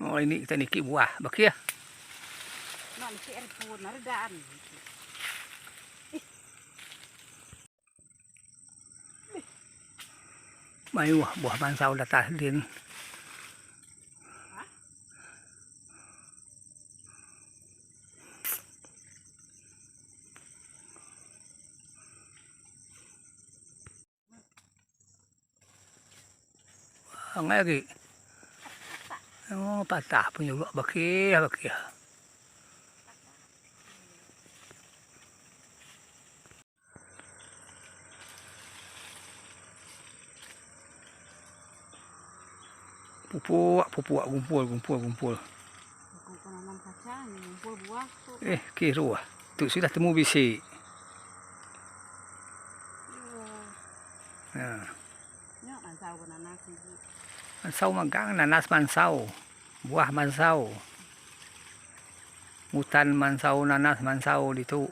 Oh, ini kita niki buah. Bak ya. Mai buah buah mansau dah tahlin. Ngay lagi. Oh, patah punya buah bakia, bakia. Pupuk, pupuk, kumpul, kumpul, kumpul. Penanam kacang, ngumpul buah. Eh, kira. Tu sudah temu bisi. Mansau bananas siji. Mansau magang, nanas mansau. Buah mansau. Hutan mansau, nanas mansau itu.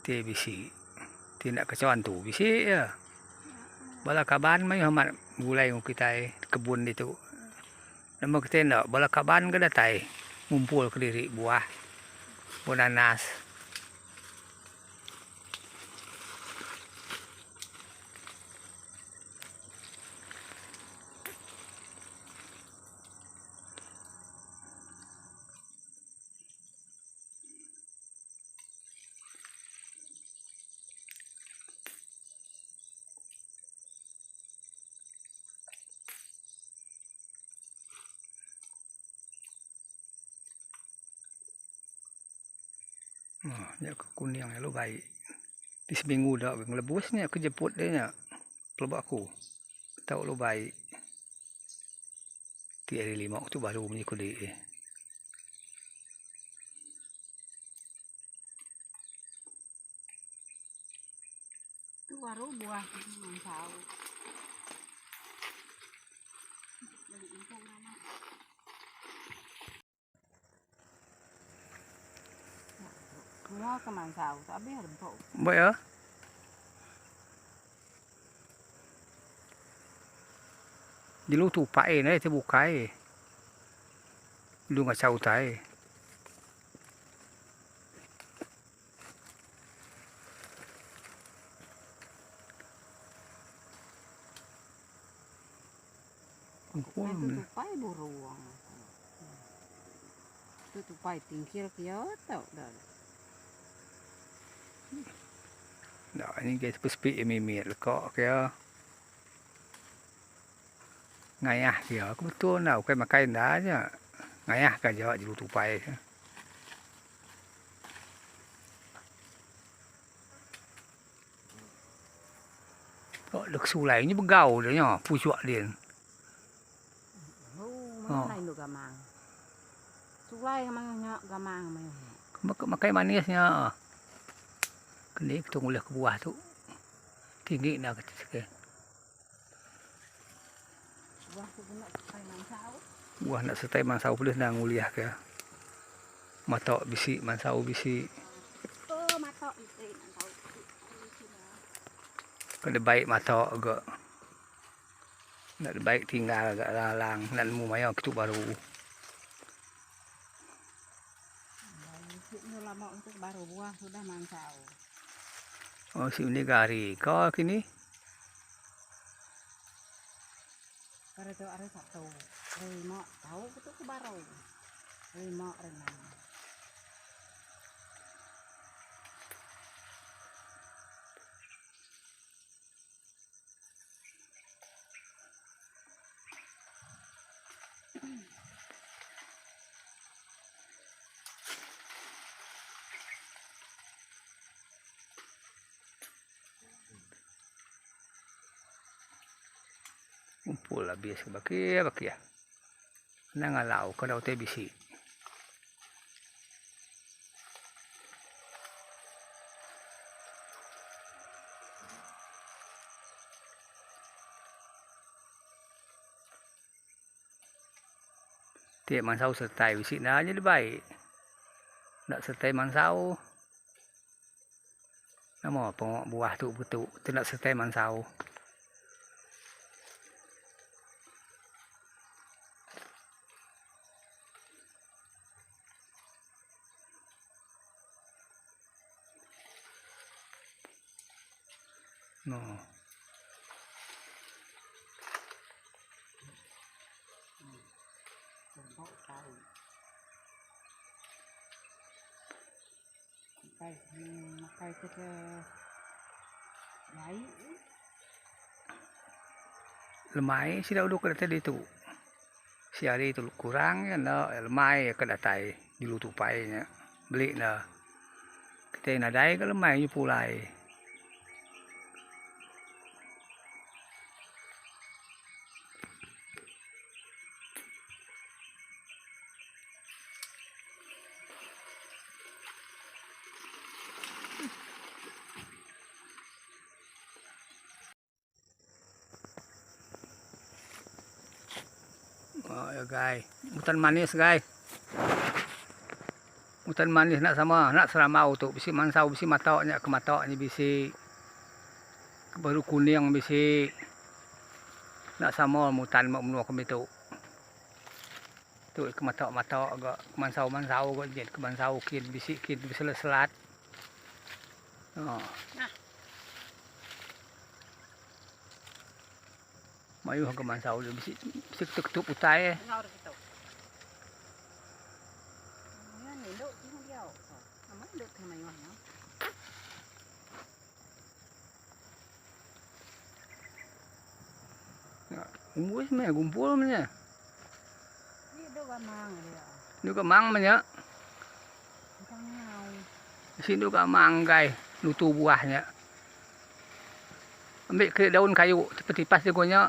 Ti bisi. Tidak kecuan tu bisi ya. Bala kaban may hamat gulay mo kita eh, kebun itu. na magtino balakaban ka datay mumpul ka buah punanas nanas. Oh, ya kuning lu baik. Di seminggu dah bang lebusnya aku jemput dia nya. Pelebak aku. Tahu lu baik. Ti hari lima tu baru punya kulit eh. Tu baru buah mansau. ke man sao tak habis ada empuk. Buat ya? Di lu tupak eh, ni tu bukai. Lu macam utai. Kumpul. Itu tupai beruang. Itu tupai tingkir kia tau dah. Đó, những cái bị mì là có cái ngày à thì ở cũng tua nào cái mà cây đá nhá ngày à cả giờ dù tụ bay gọi được xu lấy như bông gầu đấy nhỏ phu chuột liền. Ờ. mà. Cái mà nia nhá Kini kita ngulah ke buah tu. Tinggi nak kata sikit. Buah nak setai mansau boleh nak nguliah ke. Matok bisi, mansau bisi. Itu. Kena baik matok agak. Nak baik tinggal agak lalang. Nak nemu maya kita baru. Lama untuk baru buah sudah mansau. 어, 시우니가 아리 거기니 Pero ito, aray sa tao. Aray mo, tao, ito ko baraw. Aray mo, aray mo. Baki baki ya. Nang alau kau dah te bisi. Tiap mansau sertai bisi nah jadi baik. nak setai mansau nama pengok buah tu betul tu nak setai mansau ketika lemai lemai sida udah kada tadi tu. si hari itu kurang ya no lemai ya kada tai dilutupai dilutupainya beli na kita nadai ke lemai pulai. pulai Oh ya guys, hutan manis guys. Hutan manis nak sama, nak seramau tu. Bisi mansau, bisi matoknya ke matoknya bisi baru kuning bisi nak sama mutan mak menua kami tu. Tu ke matok matok agak mansau mansau agak jet ke mansau kin bisi kin bisi selat. Oh. Mayu hangga mansau dia mesti mesti tuk-tuk utai eh. Gumpul sebenarnya, gumpul sebenarnya. Nước cả mang mà nhá. Xin nước cả mang gai, lu tu bua nhá. Ambil ke daun kayu, cepat pas đi kau nhá.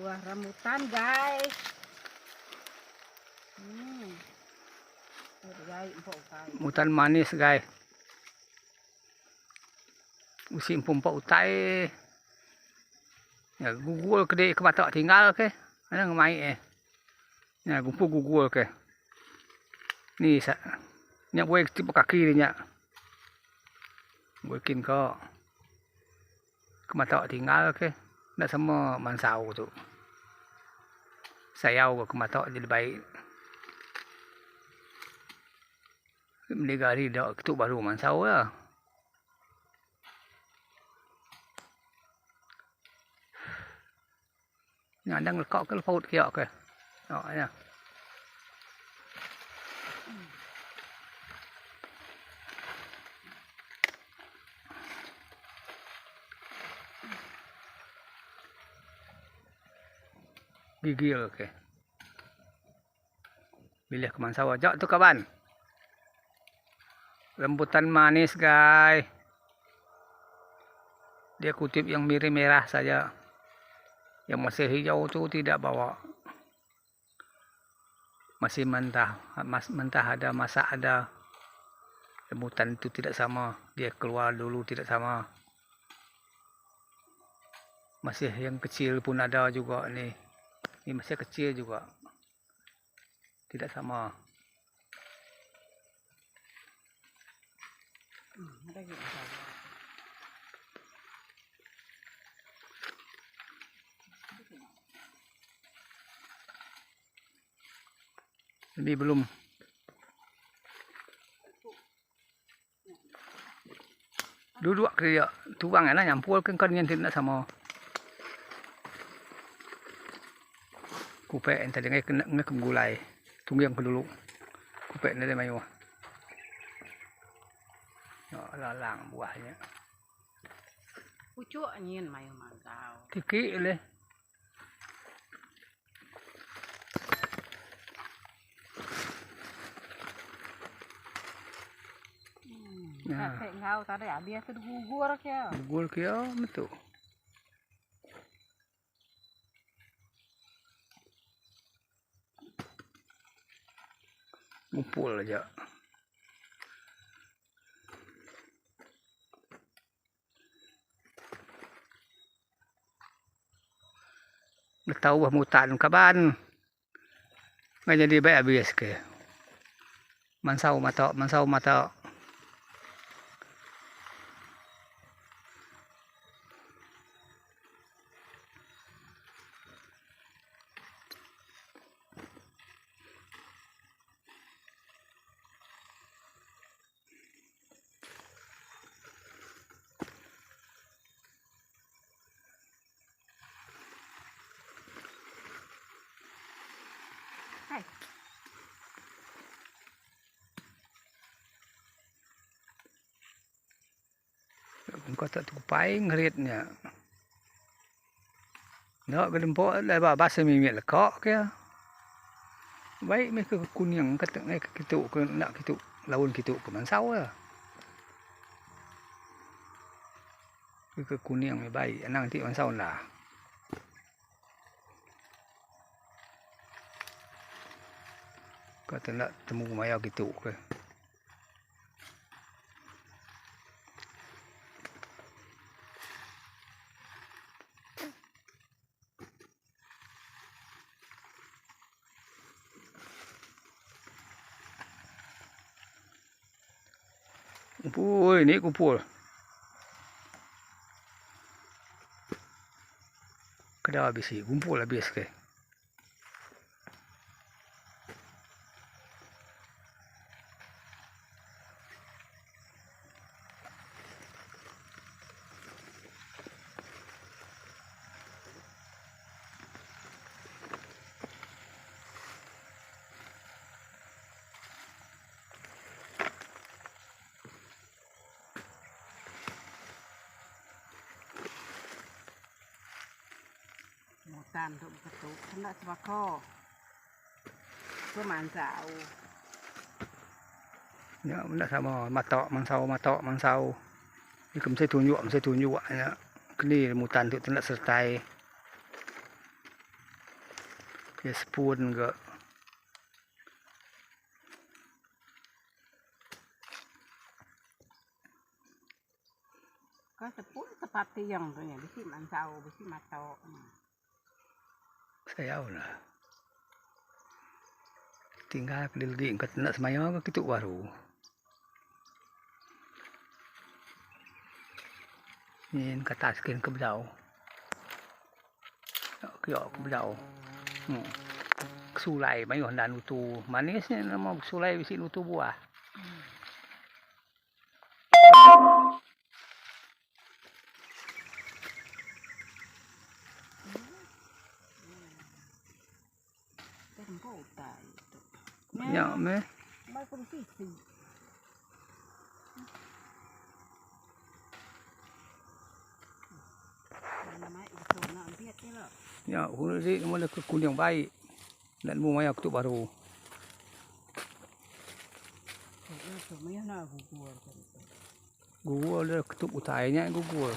buah rambutan guys hmm Tuh, manis guys. Musim pumpa utai. Ya, gugul kede ke mata tinggal ke. ana ngemai eh. Ya, gumpu gugul ke. Ni sa. nya boleh tipu kaki dia nya Boleh kin ko. Ke mata tinggal ke na samo mansaw ko to sayaw ko kumato đi bay ligari da tu baru mansaw ya nhà đang có cái phốt kia kìa. Đó nha Gigil ke. Pilih ke mansau aja tu kawan. Rambutan manis guys. Dia kutip yang mirip merah saja. Yang masih hijau tu tidak bawa. Masih mentah. Mas, mentah ada, masak ada. Rambutan itu tidak sama. Dia keluar dulu tidak sama. Masih yang kecil pun ada juga ni. Ini masih kecil juga. Tidak sama. Jadi belum. Duduk kerja tuang lah nyampul kan kan yang tidak sama. Kupek yang tadi ngai kena ngai kegulai. Tunggu yang kedulu. Kupek dia mayu. Ya, lalang buahnya. Pucuk nyin mayu mantau. Tiki le. Nah. Kakek ngau tadi dia tuh gugur kya. Gugul kaya betul. Ngumpul aja. Tahu bah mutan kaban. Nggak jadi baik habis ke. Mansau mata, mansau mata. ก็ตะตุไปเรียดเนี่ยเนาะก็ดิมพอเลยบ่าบาสมีเมียละเคาะแกไว้ไม่คือคุณยังก็ตึงไอ้กิตุก็นะกิตุลาวกิตุก็มันเศร้าอ่ะคือก็คุณยังไม่ใบนั่งที่มันเศร้าหล่ะก็ตึงละตะมูมายากิตุก็ Kumpul ni kumpul. Kada habis ni, kumpul habis ke. านทุกประตูท่านรัฐวัข้อเพื่อมานสาวเนี่ยมันได้สามาเตาะมันเสามาเตาะมันเสานี่ก็ไมใช้ทุนยุ่มใช้ทุนยุ่มเนี่ยคือนี่มูตันตุตันละสไตล์เยสปูนก็ก็จะปุ้นสปัติยังตัวเนี่ยไปที่มันเสาไปที่มาเตาะ tahu lah. Tinggal kelilgi kat nak semaya ke kituk baru. Ni kata skin ke belau. Kyo ke belau. Hmm. Sulai mai honda nutu. Manis ni nama sulai bisi nutu buah. nhỏ mê nhỏ hú nó dễ nó là cực cùn đường bay. Lẫn mua máy học tụ bà đồ Google là ờ, tụ tải nhá Google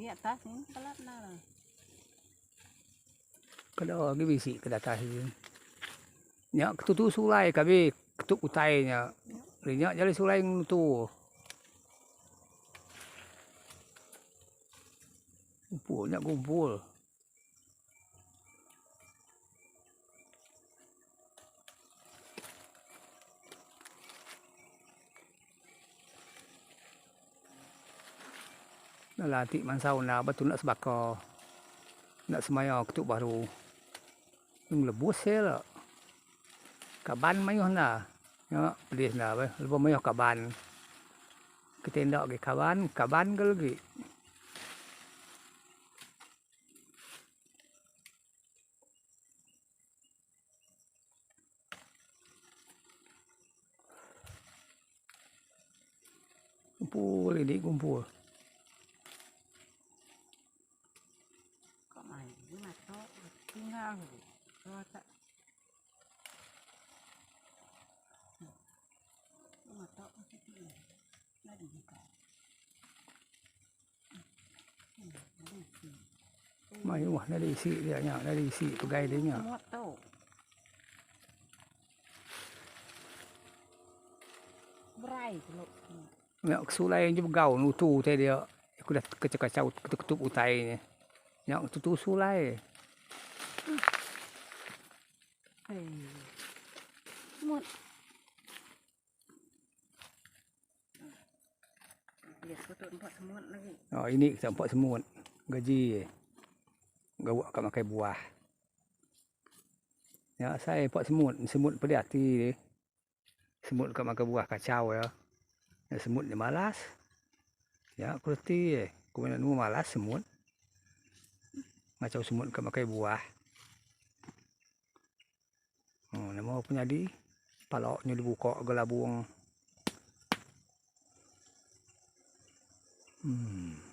baru sebanyak di atas ni pelat lah. Kada lagi bisi kada tahi. Nya ketutu sulai kabe ketuk utainya. Rinya jadi sulai tu. Kumpul kumpul. Nah, lati mansau na batu nak sebaka. Nak ketuk baru. Yung lebus saya lah. Kaban mayo na. Ya, pelis na ba. Lepas mayo kaban. Kita hendak ke kaban, kaban ke lagi. Kumpul ini kumpul. tương ngang rồi cho chạy nhưng mà tạo cái tự này. Ra để gì cả mày uổng nó đi xị đấy nhở nó đi xị tôi gây đấy nhở. Mẹo xu lay giúp gầu nụ tù thế đi ạ. Cứ đặt cái cái cháu tụ tay nhở tụ tụ xu lay. Oh ini kita nampak semut. Gaji. Gawak kat makan buah. Ya saya nampak semut, semut pada hati dia. Semut kat makan buah kacau ya. ya semut malas. Ya eh. Aku nak malas semut. Macam semut kat makan buah. Oh, nama punya di. Paloknya dibuka gelabung. Hmm.